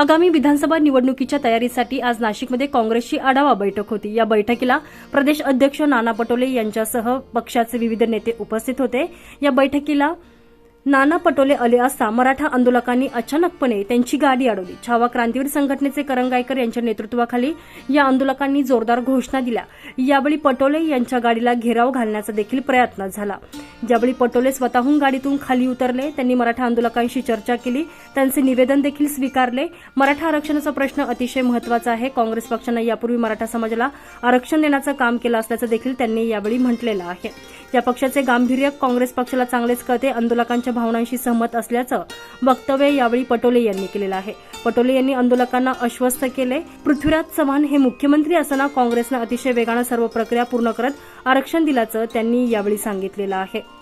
आगामी विधानसभा निवडणुकीच्या तयारीसाठी आज नाशिकमध्ये काँग्रेसची आढावा बैठक होती. या बैठकीला प्रदेश अध्यक्ष नाना पटोले यांच्यासह पक्षाचे विविध नेते उपस्थित होते. या बैठकीला नाना पटोले आले असता मराठा आंदोलकांनी अचानकपणे त्यांची गाडी अडवली. छावा क्रांतीवीर संघटनेचे करंगायकर यांच्या नेतृत्वाखाली या आंदोलकांनी जोरदार घोषणा दिल्या. यावेळी पटोले यांच्या गाडीला घेराव घालण्याचा देखील प्रयत्न झाला. ज्यावेळी पटोले स्वतःहून गाडीतून खाली उतरले त्यांनी मराठा आंदोलकांशी चर्चा केली. त्यांचे निवेदन देखील स्वीकारले. मराठा आरक्षणाचा प्रश्न अतिशय महत्त्वाचा आहे. काँग्रेस पक्षानं यापूर्वी मराठा समाजाला आरक्षण देण्याचं काम केलं असल्याचं देखील त्यांनी यावेळी म्हटलेलं आहे. या पक्षाचे गांभीर्य काँग्रेस पक्षाला चांगलेच कळते आंदोलकांच्या भावनांशी सहमत असल्याचं वक्तव्य यावेळी पटोले यांनी केलेलं आहे. पटोले यांनी आंदोलकांना अश्वस्त केले. पृथ्वीराज चव्हाण हे मुख्यमंत्री असताना काँग्रेसनं अतिशय वेगानं सर्व प्रक्रिया पूर्ण करत आरक्षण दिल्याचं त्यांनी यावेळी सांगितलेलं आहे.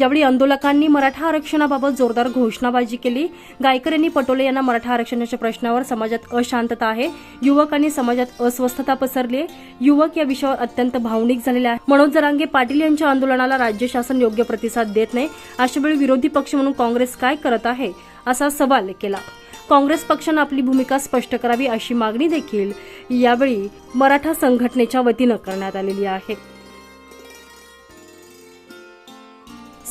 यावेळी आंदोलकांनी मराठा आरक्षणाबाबत जोरदार घोषणाबाजी केली गायकर यांनी पटोले यांना मराठा आरक्षणाच्या प्रश्नावर समाजात अशांतता आहे युवकांनी समाजात अस्वस्थता पसरली युवक या विषयावर अत्यंत भावनिक झालेले आहे. मनोज जरांगे पाटील यांच्या आंदोलनाला राज्य शासन योग्य प्रतिसाद देत नाही. अशावेळी विरोधी पक्ष म्हणून काँग्रेस काय करत आहे असा सवाल केला. काँग्रेस पक्षानं आपली भूमिका स्पष्ट करावी अशी मागणी देखील यावेळी मराठा संघटनेच्या वतीनं करण्यात आलेली आहे.